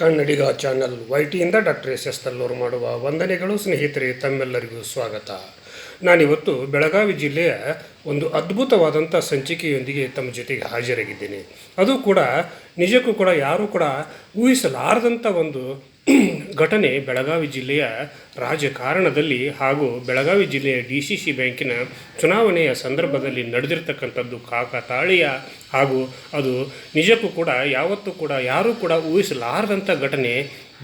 ಕನ್ನಡಿಗ channel ವೈಟಿಯಿಂದ doctor S S Tallur ಮಾಡುವ ವಂದನೆಗಳು ಸ್ನೇಹಿತರೆ, ತಮ್ಮೆಲ್ಲರಿಗೂ ಸ್ವಾಗತ. ನಾನಿವತ್ತು ಬೆಳಗಾವಿ ಜಿಲ್ಲೆಯ ಒಂದು ಅದ್ಭುತವಾದಂಥ ಸಂಚಿಕೆಯೊಂದಿಗೆ ತಮ್ಮ ಜೊತೆಗೆ ಹಾಜರಾಗಿದ್ದೇನೆ. ಅದು ಕೂಡ ನಿಜಕ್ಕೂ ಕೂಡ ಯಾರೂ ಕೂಡ ಊಹಿಸಲಾರದಂಥ ಒಂದು ಘಟನೆ ಬೆಳಗಾವಿ ಜಿಲ್ಲೆಯ ರಾಜಕಾರಣದಲ್ಲಿ ಹಾಗೂ ಬೆಳಗಾವಿ ಜಿಲ್ಲೆಯ ಡಿ ಸಿ ಸಿ ಬ್ಯಾಂಕಿನ ಚುನಾವಣೆಯ ಸಂದರ್ಭದಲ್ಲಿ ನಡೆದಿರ್ತಕ್ಕಂಥದ್ದು ಕಾಕತಾಳೀಯ ಹಾಗೂ ಅದು ನಿಜಕ್ಕೂ ಕೂಡ ಯಾವತ್ತೂ ಕೂಡ ಯಾರೂ ಕೂಡ ಊಹಿಸಲಾರದಂಥ ಘಟನೆ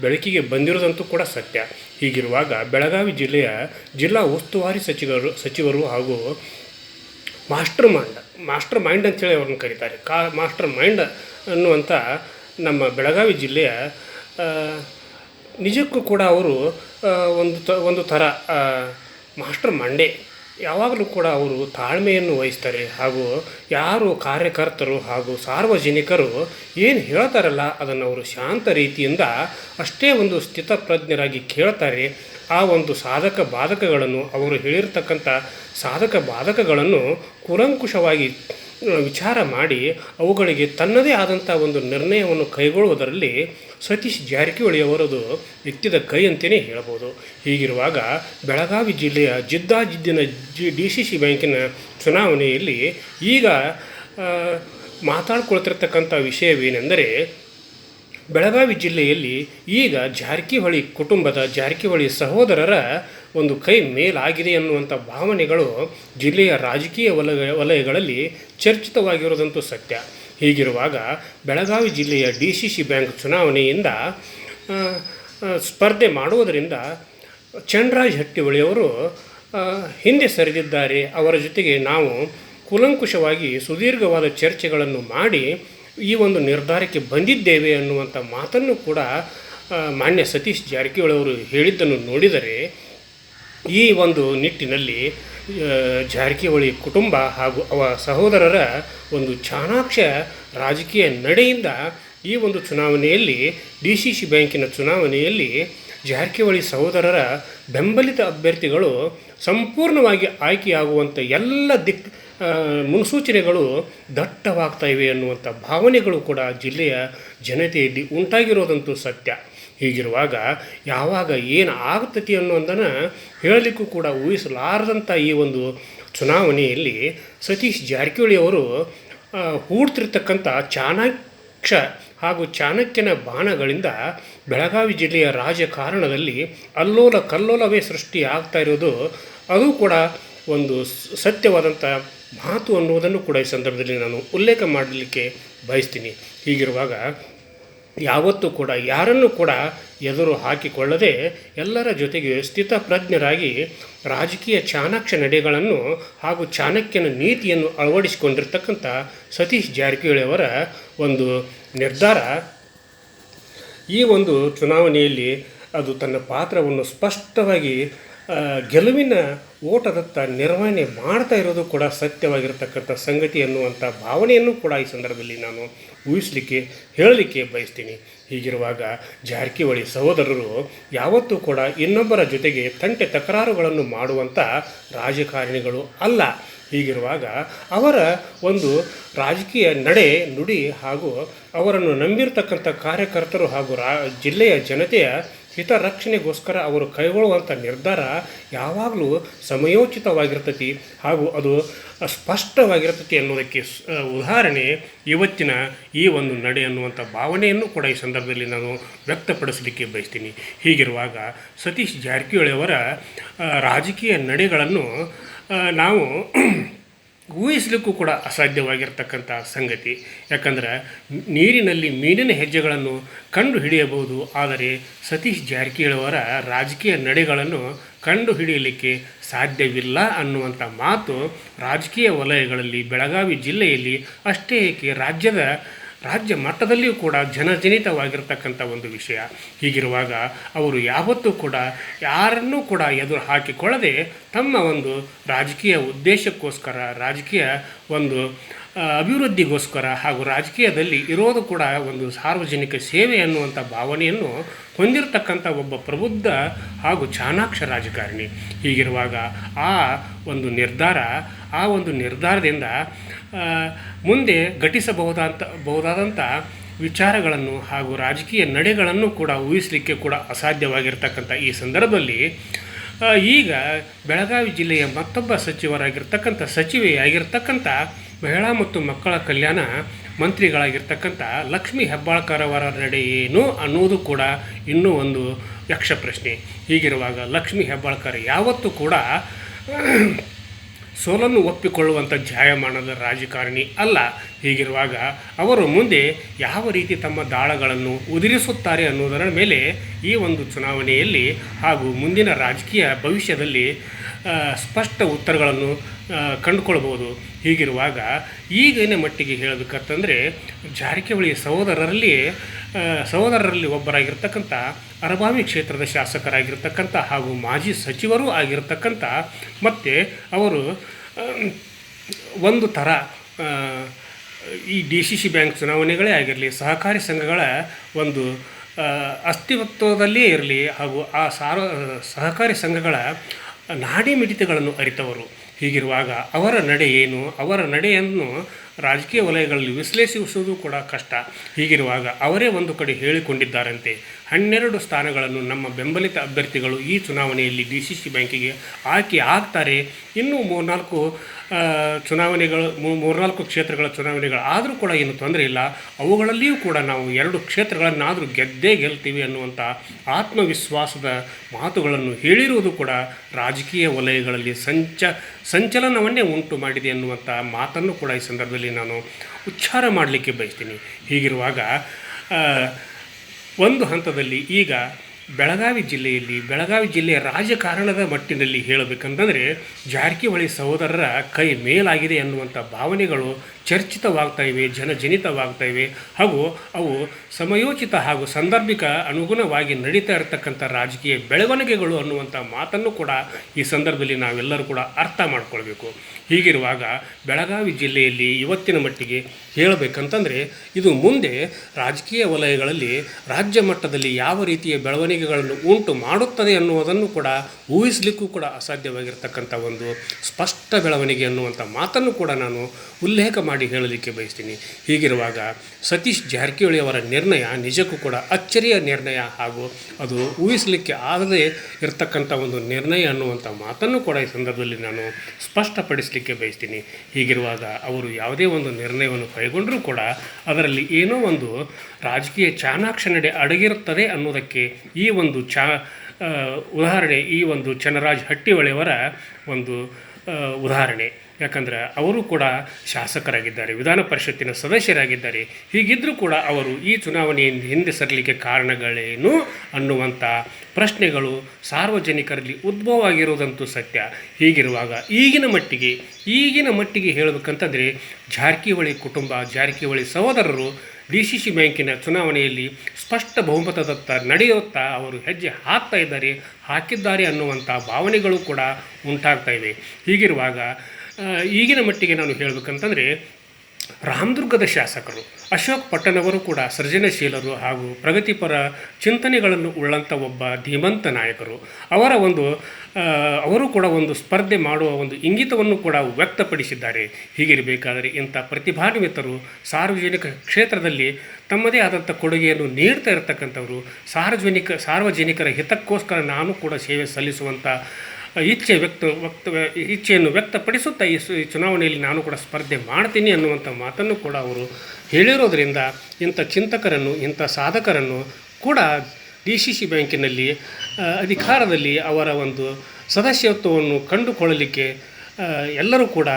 ಬೆಳಕಿಗೆ ಬಂದಿರೋದಂತೂ ಕೂಡ ಸತ್ಯ. ಹೀಗಿರುವಾಗ ಬೆಳಗಾವಿ ಜಿಲ್ಲೆಯ ಜಿಲ್ಲಾ ಉಸ್ತುವಾರಿ ಸಚಿವರು ಸಚಿವರು ಹಾಗೂ ಮಾಸ್ಟರ್ ಮೈಂಡ್ ಮಾಸ್ಟರ್ ಮೈಂಡ್ ಅಂತೇಳಿ ಅವ್ರನ್ನ ಕರೀತಾರೆ. ಕಾ, ಮಾಸ್ಟರ್ ಮೈಂಡ್ ಅನ್ನುವಂಥ ನಮ್ಮ ಬೆಳಗಾವಿ ಜಿಲ್ಲೆಯ ನಿಜಕ್ಕೂ ಕೂಡ ಅವರು ಒಂದು ತ, ಒಂದು ಥರ ಮಾಸ್ಟರ್ ಮಂಡೆ. ಯಾವಾಗಲೂ ಕೂಡ ಅವರು ತಾಳ್ಮೆಯನ್ನು ವಹಿಸ್ತಾರೆ. ಹಾಗೂ ಯಾರು ಕಾರ್ಯಕರ್ತರು ಹಾಗೂ ಸಾರ್ವಜನಿಕರು ಏನು ಹೇಳ್ತಾರಲ್ಲ, ಅದನ್ನು ಅವರು ಶಾಂತ ರೀತಿಯಿಂದ ಅಷ್ಟೇ ಒಂದು ಸ್ಥಿತಪ್ರಜ್ಞರಾಗಿ ಕೇಳ್ತಾರೆ. ಆ ಒಂದು ಸಾಧಕ ಬಾಧಕಗಳನ್ನು ಅವರು ಹೇಳಿರ್ತಕ್ಕಂಥ ಸಾಧಕ ಬಾಧಕಗಳನ್ನು ಕೂಲಂಕುಷವಾಗಿ ವಿಚಾರ ಮಾಡಿ ಅವುಗಳಿಗೆ ತನ್ನದೇ ಆದಂಥ ಒಂದು ನಿರ್ಣಯವನ್ನು ಕೈಗೊಳ್ಳುವುದರಲ್ಲಿ ಸತೀಶ್ ಜಾರಕಿಹೊಳಿ ಅವರದು ಎತ್ತಿದ ಕೈ ಅಂತಲೇ ಹೇಳ್ಬೋದು. ಹೀಗಿರುವಾಗ ಬೆಳಗಾವಿ ಜಿಲ್ಲೆಯ ಜಿದ್ದಾಜಿದ್ದಿನ ಜಿ ಡಿ ಸಿ ಸಿ ಬ್ಯಾಂಕಿನ ಚುನಾವಣೆಯಲ್ಲಿ ಈಗ ಮಾತಾಡ್ಕೊಳ್ತಿರ್ತಕ್ಕಂಥ ವಿಷಯವೇನೆಂದರೆ ಬೆಳಗಾವಿ ಜಿಲ್ಲೆಯಲ್ಲಿ ಈಗ ಜಾರಕಿಹೊಳಿ ಕುಟುಂಬದ ಜಾರಕಿಹೊಳಿ ಸಹೋದರರ ಒಂದು ಕೈ ಮೇಲಾಗಿದೆ ಅನ್ನುವಂಥ ಭಾವನೆಗಳು ಜಿಲ್ಲೆಯ ರಾಜಕೀಯ ವಲಯ, ವಲಯಗಳಲ್ಲಿ ಚರ್ಚಿತವಾಗಿರೋದಂತೂ ಸತ್ಯ. ಹೀಗಿರುವಾಗ ಬೆಳಗಾವಿ ಜಿಲ್ಲೆಯ ಡಿ ಸಿ ಸಿ ಬ್ಯಾಂಕ್ ಚುನಾವಣೆಯಿಂದ ಸ್ಪರ್ಧೆ ಮಾಡುವುದರಿಂದ ಚಂದ್ರರಾಜ್ ಹಟ್ಟಿಹೊಳಿಯವರು ಹಿಂದೆ ಸರಿದಿದ್ದಾರೆ. ಅವರ ಜೊತೆಗೆ ನಾವು ಕುಲಂಕುಷವಾಗಿ ಸುದೀರ್ಘವಾದ ಚರ್ಚೆಗಳನ್ನು ಮಾಡಿ ಈ ಒಂದು ನಿರ್ಧಾರಕ್ಕೆ ಬಂದಿದ್ದೇವೆ ಅನ್ನುವಂಥ ಮಾತನ್ನು ಕೂಡ ಮಾನ್ಯ ಸತೀಶ್ ಜಾರಕಿಹೊಳಿ ಅವರು ಹೇಳಿದ್ದನ್ನು ನೋಡಿದರೆ ಈ ಒಂದು ನಿಟ್ಟಿನಲ್ಲಿ ಜಾರಕಿಹೊಳಿ ಕುಟುಂಬ ಹಾಗೂ ಅವ ಸಹೋದರರ ಒಂದು ಚಾಣಾಕ್ಷ ರಾಜಕೀಯ ನಡೆಯಿಂದ ಈ ಒಂದು ಚುನಾವಣೆಯಲ್ಲಿ, ಡಿ ಸಿ ಸಿ ಬ್ಯಾಂಕಿನ ಚುನಾವಣೆಯಲ್ಲಿ ಜಾರಕಿಹೊಳಿ ಸಹೋದರರ ಬೆಂಬಲಿತ ಅಭ್ಯರ್ಥಿಗಳು ಸಂಪೂರ್ಣವಾಗಿ ಆಯ್ಕೆಯಾಗುವಂಥ ಎಲ್ಲ ದಿಕ್ ಮುನ್ಸೂಚನೆಗಳು ದಟ್ಟವಾಗ್ತಾ ಇವೆ ಅನ್ನುವಂಥ ಭಾವನೆಗಳು ಕೂಡ ಜಿಲ್ಲೆಯ ಜನತೆಯಲ್ಲಿ ಉಂಟಾಗಿರೋದಂತೂ ಸತ್ಯ. ಹೀಗಿರುವಾಗ ಯಾವಾಗ ಏನು ಆಗ್ತತಿ ಅನ್ನೋದನ್ನು ಹೇಳಲಿಕ್ಕೂ ಕೂಡ ಊಹಿಸಲಾರದಂಥ ಈ ಒಂದು ಚುನಾವಣೆಯಲ್ಲಿ ಸತೀಶ್ ಜಾರಕಿಹೊಳಿ ಅವರು ಹೂಡ್ತಿರ್ತಕ್ಕಂಥ ಚಾಣಾಕ್ಷ ಹಾಗೂ ಚಾಣಕ್ಯನ ಬಾಣಗಳಿಂದ ಬೆಳಗಾವಿ ಜಿಲ್ಲೆಯ ರಾಜಕಾರಣದಲ್ಲಿ ಅಲ್ಲೋಲ ಕಲ್ಲೋಲವೇ ಸೃಷ್ಟಿ ಆಗ್ತಾ ಇರೋದು, ಅದು ಕೂಡ ಒಂದು ಸತ್ಯವಾದಂಥ ಮಾತು ಅನ್ನುವುದನ್ನು ಕೂಡ ಈ ಸಂದರ್ಭದಲ್ಲಿ ನಾನು ಉಲ್ಲೇಖ ಮಾಡಲಿಕ್ಕೆ ಬಯಸ್ತೀನಿ. ಹೀಗಿರುವಾಗ ಯಾವತ್ತೂ ಕೂಡ, ಯಾರನ್ನು ಕೂಡ ಎದುರು ಹಾಕಿಕೊಳ್ಳದೆ ಎಲ್ಲರ ಜೊತೆಗೆ ಸ್ಥಿತಪ್ರಜ್ಞರಾಗಿ ರಾಜಕೀಯ ಚಾಣಾಕ್ಷ ನಡೆಗಳನ್ನು ಹಾಗೂ ಚಾಣಕ್ಯನ ನೀತಿಯನ್ನು ಅಳವಡಿಸಿಕೊಂಡಿರ್ತಕ್ಕಂಥ ಸತೀಶ್ ಜಾರಕಿಹೊಳಿ ಅವರ ಒಂದು ನಿರ್ಧಾರ. ಈ ಒಂದು ಚುನಾವಣೆಯಲ್ಲಿ ಅದು ತನ್ನ ಪಾತ್ರವನ್ನು ಸ್ಪಷ್ಟವಾಗಿ ಗೆಲುವಿನ ಓಟದತ್ತ ನಿರ್ವಹಣೆ ಮಾಡ್ತಾ ಇರೋದು ಕೂಡ ಸತ್ಯವಾಗಿರತಕ್ಕಂಥ ಸಂಗತಿ ಅನ್ನುವಂಥ ಭಾವನೆಯನ್ನು ಕೂಡ ಈ ಸಂದರ್ಭದಲ್ಲಿ ನಾನು ಊಹಿಸಲಿಕ್ಕೆ, ಹೇಳಲಿಕ್ಕೆ ಬಯಸ್ತೀನಿ. ಹೀಗಿರುವಾಗ ಜಾರಕಿಹೊಳಿ ಸಹೋದರರು ಯಾವತ್ತೂ ಕೂಡ ಇನ್ನೊಬ್ಬರ ಜೊತೆಗೆ ತಂಟೆ ತಕರಾರುಗಳನ್ನು ಮಾಡುವಂಥ ರಾಜಕಾರಣಿಗಳು ಅಲ್ಲ. ಹೀಗಿರುವಾಗ ಅವರ ಒಂದು ರಾಜಕೀಯ ನಡೆ, ನುಡಿ ಹಾಗೂ ಅವರನ್ನು ನಂಬಿರತಕ್ಕಂಥ ಕಾರ್ಯಕರ್ತರು ಹಾಗೂ ರಾ, ಜಿಲ್ಲೆಯ ಜನತೆಯ ಹಿತರಕ್ಷಣೆಗೋಸ್ಕರ ಅವರು ಕೈಗೊಳ್ಳುವಂಥ ನಿರ್ಧಾರ ಯಾವಾಗಲೂ ಸಮಯೋಚಿತವಾಗಿರ್ತತಿ ಹಾಗೂ ಅದು ಸ್ಪಷ್ಟವಾಗಿರ್ತತಿ ಅನ್ನೋದಕ್ಕೆ ಉದಾಹರಣೆ ಇವತ್ತಿನ ಈ ಒಂದು ನಡೆ ಅನ್ನುವಂಥ ಭಾವನೆಯನ್ನು ಕೂಡ ಈ ಸಂದರ್ಭದಲ್ಲಿ ನಾನು ವ್ಯಕ್ತಪಡಿಸಲಿಕ್ಕೆ ಬಯಸ್ತೀನಿ. ಹೀಗಿರುವಾಗ ಸತೀಶ್ ಜಾರಕಿಹೊಳಿ ಅವರ ರಾಜಕೀಯ ನಡೆಗಳನ್ನು ನಾವು ಊಹಿಸಲಿಕ್ಕೂ ಕೂಡ ಅಸಾಧ್ಯವಾಗಿರ್ತಕ್ಕಂಥ ಸಂಗತಿ. ಯಾಕಂದ್ರೆ ನೀರಿನಲ್ಲಿ ಮೀನಿನ ಹೆಜ್ಜೆಗಳನ್ನು ಕಂಡು ಹಿಡಿಯಬಹುದು, ಆದರೆ ಸತೀಶ್ ಜಾರಕಿಹೊಳಿಯವರ ರಾಜಕೀಯ ನಡೆಗಳನ್ನು ಕಂಡು ಹಿಡಿಯಲಿಕ್ಕೆ ಸಾಧ್ಯವಿಲ್ಲ ಅನ್ನುವಂಥ ಮಾತು ರಾಜಕೀಯ ವಲಯಗಳಲ್ಲಿ, ಬೆಳಗಾವಿ ಜಿಲ್ಲೆಯಲ್ಲಿ ಅಷ್ಟೇ ಏಕೆ ರಾಜ್ಯದ ರಾಜ್ಯ ಮಟ್ಟದಲ್ಲಿಯೂ ಕೂಡ ಜನಜನಿತವಾಗಿರ್ತಕ್ಕಂಥ ಒಂದು ವಿಷಯ. ಹೀಗಿರುವಾಗ ಅವರು ಯಾವತ್ತೂ ಕೂಡ ಯಾರನ್ನೂ ಕೂಡ ಎದುರು ಹಾಕಿಕೊಳ್ಳದೆ ತಮ್ಮ ಒಂದು ರಾಜಕೀಯ ಉದ್ದೇಶಕ್ಕೋಸ್ಕರ, ರಾಜಕೀಯ ಒಂದು ಅಭಿವೃದ್ಧಿಗೋಸ್ಕರ ಹಾಗೂ ರಾಜಕೀಯದಲ್ಲಿ ಇರೋದು ಕೂಡ ಒಂದು ಸಾರ್ವಜನಿಕ ಸೇವೆ ಅನ್ನುವಂಥ ಭಾವನೆಯನ್ನು ಹೊಂದಿರತಕ್ಕಂಥ ಒಬ್ಬ ಪ್ರಬುದ್ಧ ಹಾಗೂ ಚಾಣಾಕ್ಷ ರಾಜಕಾರಣಿ. ಹೀಗಿರುವಾಗ ಆ ಒಂದು ನಿರ್ಧಾರ, ಆ ಒಂದು ನಿರ್ಧಾರದಿಂದ ಮುಂದೆ ಘಟಿಸಬಹುದಂತ, ಬಹುದಾದಂಥ ವಿಚಾರಗಳನ್ನು ಹಾಗೂ ರಾಜಕೀಯ ನಡೆಗಳನ್ನು ಕೂಡ ಊಹಿಸಲಿಕ್ಕೆ ಕೂಡ ಅಸಾಧ್ಯವಾಗಿರ್ತಕ್ಕಂಥ ಈ ಸಂದರ್ಭದಲ್ಲಿ ಈಗ ಬೆಳಗಾವಿ ಜಿಲ್ಲೆಯ ಮತ್ತೊಬ್ಬ ಸಚಿವರಾಗಿರ್ತಕ್ಕಂಥ ಸಚಿವೆಯಾಗಿರ್ತಕ್ಕಂಥ ಮಹಿಳಾ ಮತ್ತು ಮಕ್ಕಳ ಕಲ್ಯಾಣ ಮಂತ್ರಿಗಳಾಗಿರ್ತಕ್ಕಂಥ ಲಕ್ಷ್ಮಿ ಹೆಬ್ಬಾಳ್ಕರ್ ಅವರ ನಡೆ ಏನು ಅನ್ನೋದು ಕೂಡ ಇನ್ನೂ ಒಂದು ಯಕ್ಷ ಪ್ರಶ್ನೆ ಹೀಗಿರುವಾಗ ಲಕ್ಷ್ಮೀ ಹೆಬ್ಬಾಳ್ಕರ್ ಯಾವತ್ತೂ ಕೂಡ ಸೋಲನ್ನು ಒಪ್ಪಿಕೊಳ್ಳುವಂಥ ಜಾಯಮಾನದ ರಾಜಕಾರಣಿ ಅಲ್ಲ. ಹೀಗಿರುವಾಗ ಅವರು ಮುಂದೆ ಯಾವ ರೀತಿ ತಮ್ಮ ದಾಳಗಳನ್ನು ಉದುರಿಸುತ್ತಾರೆ ಅನ್ನೋದರ ಮೇಲೆ ಈ ಒಂದು ಚುನಾವಣೆಯಲ್ಲಿ ಹಾಗೂ ಮುಂದಿನ ರಾಜಕೀಯ ಭವಿಷ್ಯದಲ್ಲಿ ಸ್ಪಷ್ಟ ಉತ್ತರಗಳನ್ನು ಕಂಡುಕೊಳ್ಬೋದು ಹೀಗಿರುವಾಗ ಈಗಿನ ಮಟ್ಟಿಗೆ ಹೇಳಬೇಕಂತಂದರೆ ಜಾರಕಿಹೊಳಿ ಸಹೋದರರಲ್ಲಿ ಸಹೋದರರಲ್ಲಿ ಒಬ್ಬರಾಗಿರ್ತಕ್ಕಂಥ ಅರಬಾವಿ ಕ್ಷೇತ್ರದ ಶಾಸಕರಾಗಿರ್ತಕ್ಕಂಥ ಹಾಗೂ ಮಾಜಿ ಸಚಿವರೂ ಆಗಿರ್ತಕ್ಕಂಥ ಮತ್ತು ಅವರು ಒಂದು ಥರ ಈ ಡಿ ಸಿ ಸಿ ಬ್ಯಾಂಕ್ ಚುನಾವಣೆಗಳೇ ಆಗಿರಲಿ, ಸಹಕಾರಿ ಸಂಘಗಳ ಒಂದು ಅಸ್ತಿತ್ವದಲ್ಲಿಯೇ ಇರಲಿ ಹಾಗೂ ಆ ಸಾರ್ವ, ಸಹಕಾರಿ ಸಂಘಗಳ ನಾಡಿ ಮಿಡಿತಗಳನ್ನು ಅರಿತವರು. ಹೀಗಿರುವಾಗ ಅವರ ನಡೆ ಏನು, ಅವರ ನಡೆಯನ್ನು ರಾಜಕೀಯ ವಲಯಗಳಲ್ಲಿ ವಿಶ್ಲೇಷಿಸುವುದು ಕೂಡ ಕಷ್ಟ. ಹೀಗಿರುವಾಗ ಅವರೇ ಒಂದು ಕಡೆ ಹೇಳಿಕೊಂಡಿದ್ದಾರಂತೆ. ಹನ್ನೆರಡು ಸ್ಥಾನಗಳನ್ನು ನಮ್ಮ ಬೆಂಬಲಿತ ಅಭ್ಯರ್ಥಿಗಳು ಈ ಚುನಾವಣೆಯಲ್ಲಿ ಡಿ ಸಿ ಸಿ ಬ್ಯಾಂಕಿಗೆ ಆಯ್ಕೆ ಆಗ್ತಾರೆ. ಇನ್ನೂ ಮೂರ್ನಾಲ್ಕು ಚುನಾವಣೆಗಳು ಮೂರ್ನಾಲ್ಕು ಕ್ಷೇತ್ರಗಳ ಚುನಾವಣೆಗಳು ಆದರೂ ಕೂಡ ಏನು ತೊಂದರೆ ಇಲ್ಲ. ಅವುಗಳಲ್ಲಿಯೂ ಕೂಡ ನಾವು ಎರಡು ಕ್ಷೇತ್ರಗಳನ್ನಾದರೂ ಗೆದ್ದೇ ಗೆಲ್ತೀವಿ ಅನ್ನುವಂಥ ಆತ್ಮವಿಶ್ವಾಸದ ಮಾತುಗಳನ್ನು ಹೇಳಿರುವುದು ಕೂಡ ರಾಜಕೀಯ ವಲಯಗಳಲ್ಲಿ ಸಂಚ ಸಂಚಲನವನ್ನೇ ಉಂಟು ಮಾಡಿದೆ ಅನ್ನುವಂಥ ಮಾತನ್ನು ಕೂಡ ಈ ಸಂದರ್ಭದಲ್ಲಿ ನಾನು ಉಚ್ಚಾರ ಮಾಡಲಿಕ್ಕೆ ಬಯಸ್ತೀನಿ. ಹೀಗಿರುವಾಗ ಒಂದು ಹಂತದಲ್ಲಿ ಈಗ ಬೆಳಗಾವಿ ಜಿಲ್ಲೆಯಲ್ಲಿ, ಬೆಳಗಾವಿ ಜಿಲ್ಲೆಯ ರಾಜಕಾರಣದ ಮಟ್ಟಿನಲ್ಲಿ ಹೇಳಬೇಕಂತಂದರೆ ಜಾರಕಿಹೊಳಿ ಸಹೋದರರ ಕೈ ಮೇಲಾಗಿದೆ ಅನ್ನುವಂಥ ಭಾವನೆಗಳು ಚರ್ಚಿತವಾಗ್ತಾ ಇವೆ ಜನಜನಿತವಾಗ್ತಾ ಇವೆ ಹಾಗೂ ಅವು ಸಮಯೋಚಿತ ಹಾಗೂ ಸಂದರ್ಭಿಕ ಅನುಗುಣವಾಗಿ ನಡೀತಾ ಇರತಕ್ಕಂಥ ರಾಜಕೀಯ ಬೆಳವಣಿಗೆಗಳು ಅನ್ನುವಂಥ ಮಾತನ್ನು ಕೂಡ ಈ ಸಂದರ್ಭದಲ್ಲಿ ನಾವೆಲ್ಲರೂ ಕೂಡ ಅರ್ಥ ಮಾಡ್ಕೊಳ್ಬೇಕು. ಹೀಗಿರುವಾಗ ಬೆಳಗಾವಿ ಜಿಲ್ಲೆಯಲ್ಲಿ ಇವತ್ತಿನ ಮಟ್ಟಿಗೆ ಹೇಳಬೇಕಂತಂದರೆ ಇದು ಮುಂದೆ ರಾಜಕೀಯ ವಲಯಗಳಲ್ಲಿ ರಾಜ್ಯ ಮಟ್ಟದಲ್ಲಿ ಯಾವ ರೀತಿಯ ಬೆಳವಣಿಗೆಗಳನ್ನು ಉಂಟು ಮಾಡುತ್ತದೆ ಅನ್ನುವುದನ್ನು ಕೂಡ ಊಹಿಸಲಿಕ್ಕೂ ಕೂಡ ಅಸಾಧ್ಯವಾಗಿರ್ತಕ್ಕಂಥ ಒಂದು ಸ್ಪಷ್ಟ ಬೆಳವಣಿಗೆ ಅನ್ನುವಂಥ ಮಾತನ್ನು ಕೂಡ ನಾನು ಉಲ್ಲೇಖ ಮಾಡಿ ಹೇಳಲಿಕ್ಕೆ ಬಯಸ್ತೀನಿ. ಹೀಗಿರುವಾಗ ಸತೀಶ್ ಜಾರಕಿಹೊಳಿ ಅವರ ನಿರ್ಣಯ ನಿಜಕ್ಕೂ ಕೂಡ ಅಚ್ಚರಿಯ ನಿರ್ಣಯ ಹಾಗೂ ಅದು ಊಹಿಸಲಿಕ್ಕೆ ಆಗದೇ ಇರತಕ್ಕಂಥ ಒಂದು ನಿರ್ಣಯ ಅನ್ನುವಂಥ ಮಾತನ್ನು ಕೂಡ ಈ ಸಂದರ್ಭದಲ್ಲಿ ನಾನು ಸ್ಪಷ್ಟಪಡಿಸಲಿಕ್ಕೆ ಬಯಸ್ತೀನಿ. ಹೀಗಿರುವಾಗ ಅವರು ಯಾವುದೇ ಒಂದು ನಿರ್ಣಯವನ್ನು ಕೈಗೊಂಡರೂ ಕೂಡ ಅದರಲ್ಲಿ ಏನೋ ಒಂದು ರಾಜಕೀಯ ಚಾಣಾಕ್ಷ ನಡೆ ಅಡಗಿರುತ್ತದೆ ಅನ್ನೋದಕ್ಕೆ ಈ ಒಂದು ಚಾ ಉದಾಹರಣೆ, ಈ ಒಂದು ಚನ್ನರಾಜ್ ಹಟ್ಟಿಹೊಳೆಯವರ ಒಂದು ಉದಾಹರಣೆ. ಯಾಕಂದ್ರೆ ಅವರು ಕೂಡ ಶಾಸಕರಾಗಿದ್ದಾರೆ, ವಿಧಾನ ಪರಿಷತ್ತಿನ ಸದಸ್ಯರಾಗಿದ್ದಾರೆ. ಹೀಗಿದ್ದರೂ ಕೂಡ ಅವರು ಈ ಚುನಾವಣೆಯಿಂದ ಹಿಂದೆ ಸರಲಿಕ್ಕೆ ಕಾರಣಗಳೇನು ಅನ್ನುವಂಥ ಪ್ರಶ್ನೆಗಳು ಸಾರ್ವಜನಿಕರಲ್ಲಿ ಉದ್ಭವ ಆಗಿರುವುದಂತೂ ಸತ್ಯ. ಹೀಗಿರುವಾಗ ಈಗಿನ ಮಟ್ಟಿಗೆ ಈಗಿನ ಮಟ್ಟಿಗೆ ಹೇಳಬೇಕಂತಂದರೆ ಜಾರಕಿಹೊಳಿ ಕುಟುಂಬ, ಜಾರಕಿಹೊಳಿ ಸಹೋದರರು ಡಿ ಸಿ ಸಿ ಬ್ಯಾಂಕಿನ ಚುನಾವಣೆಯಲ್ಲಿ ಸ್ಪಷ್ಟ ಬಹುಮತದತ್ತ ನಡೆಯುತ್ತಾ ಅವರು ಹೆಜ್ಜೆ ಹಾಕ್ತಾ ಇದ್ದಾರೆ, ಹಾಕಿದ್ದಾರೆ ಅನ್ನುವಂಥ ಭಾವನೆಗಳು ಕೂಡ ಉಂಟಾಗ್ತಾ ಇವೆ. ಹೀಗಿರುವಾಗ ಈಗಿನ ಮಟ್ಟಿಗೆ ನಾನು ಹೇಳಬೇಕಂತಂದರೆ ರಾಮದುರ್ಗದ ಶಾಸಕರು, ಅಶೋಕ್ ಪಟ್ಟಣವರು ಕೂಡ ಸೃಜನಶೀಲರು ಹಾಗೂ ಪ್ರಗತಿಪರ ಚಿಂತನೆಗಳನ್ನು ಉಳ್ಳಂಥ ಒಬ್ಬ ಧೀಮಂತ ನಾಯಕರು. ಅವರ ಒಂದು ಅವರು ಕೂಡ ಒಂದು ಸ್ಪರ್ಧೆ ಮಾಡುವ ಒಂದು ಇಂಗಿತವನ್ನು ಕೂಡ ವ್ಯಕ್ತಪಡಿಸಿದ್ದಾರೆ. ಹೀಗಿರಬೇಕಾದರೆ ಇಂಥ ಪ್ರತಿಭಾನ್ವಿತರು ಸಾರ್ವಜನಿಕ ಕ್ಷೇತ್ರದಲ್ಲಿ ತಮ್ಮದೇ ಆದಂಥ ಕೊಡುಗೆಯನ್ನು ನೀಡ್ತಾ ಇರತಕ್ಕಂಥವರು, ಸಾರ್ವಜನಿಕ, ಸಾರ್ವಜನಿಕರ ಹಿತಕ್ಕೋಸ್ಕರ ನಾನು ಕೂಡ ಸೇವೆ ಸಲ್ಲಿಸುವಂಥ ಇಚ್ಛೆ ವ್ಯಕ್ತ ವ್ಯಕ್ತ ಇಚ್ಛೆಯನ್ನು ವ್ಯಕ್ತಪಡಿಸುತ್ತಾ ಈ ಚುನಾವಣೆಯಲ್ಲಿ ನಾನು ಕೂಡ ಸ್ಪರ್ಧೆ ಮಾಡ್ತೀನಿ ಅನ್ನುವಂಥ ಮಾತನ್ನು ಕೂಡ ಅವರು ಹೇಳಿರೋದರಿಂದ ಇಂಥ ಚಿಂತಕರನ್ನು, ಇಂಥ ಸಾಧಕರನ್ನು ಕೂಡ ಡಿ ಸಿ ಸಿ ಬ್ಯಾಂಕಿನಲ್ಲಿ ಅಧಿಕಾರದಲ್ಲಿ ಅವರ ಒಂದು ಸದಸ್ಯತ್ವವನ್ನು ಕಂಡುಕೊಳ್ಳಲಿಕ್ಕೆ ಎಲ್ಲರೂ ಕೂಡ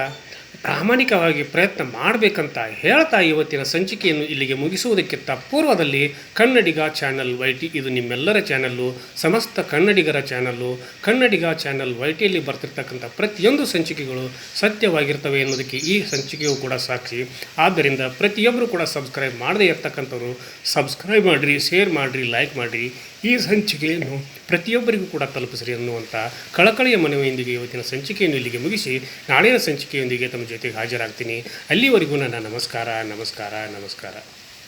ಪ್ರಾಮಾಣಿಕವಾಗಿ ಪ್ರಯತ್ನ ಮಾಡಬೇಕಂತ ಹೇಳ್ತಾ ಇವತ್ತಿನ ಸಂಚಿಕೆಯನ್ನು ಇಲ್ಲಿಗೆ ಮುಗಿಸುವುದಕ್ಕಿಂತ ಪೂರ್ವದಲ್ಲಿ ಕನ್ನಡಿಗ ಚಾನಲ್ ವೈ ಟಿ ಇದು ನಿಮ್ಮೆಲ್ಲರ ಚಾನಲ್ಲು, ಸಮಸ್ತ ಕನ್ನಡಿಗರ ಚಾನಲ್ಲು. ಕನ್ನಡಿಗ ಚಾನಲ್ ವೈ ಟಿಯಲ್ಲಿ ಬರ್ತಿರ್ತಕ್ಕಂಥ ಪ್ರತಿಯೊಂದು ಸಂಚಿಕೆಗಳು ಸತ್ಯವಾಗಿರ್ತವೆ ಎನ್ನುವುದಕ್ಕೆ ಈ ಸಂಚಿಕೆಯು ಕೂಡ ಸಾಕ್ಷಿ. ಆದ್ದರಿಂದ ಪ್ರತಿಯೊಬ್ಬರು ಕೂಡ ಸಬ್ಸ್ಕ್ರೈಬ್ ಮಾಡದೇ ಇರ್ತಕ್ಕಂಥವ್ರು ಸಬ್ಸ್ಕ್ರೈಬ್ ಮಾಡಿರಿ, ಶೇರ್ ಮಾಡಿರಿ, ಲೈಕ್ ಮಾಡಿರಿ. ಈ ಸಂಚಿಕೆಯನ್ನು ಪ್ರತಿಯೊಬ್ಬರಿಗೂ ಕೂಡ ತಲುಪಿಸ್ರಿ ಅನ್ನುವಂಥ ಕಳಕಳಿಯ ಮನವಿಯೊಂದಿಗೆ ಇವತ್ತಿನ ಸಂಚಿಕೆಯನ್ನು ಇಲ್ಲಿಗೆ ಮುಗಿಸಿ. ನಾಳಿನ ಸಂಚಿಕೆಯೊಂದಿಗೆ ತಮ್ಮ ಜೊತೆಗೆ ಹಾಜರಾಗ್ತೀನಿ. ಅಲ್ಲಿವರೆಗೂ ನನ್ನ ನಮಸ್ಕಾರ ನಮಸ್ಕಾರ ನಮಸ್ಕಾರ.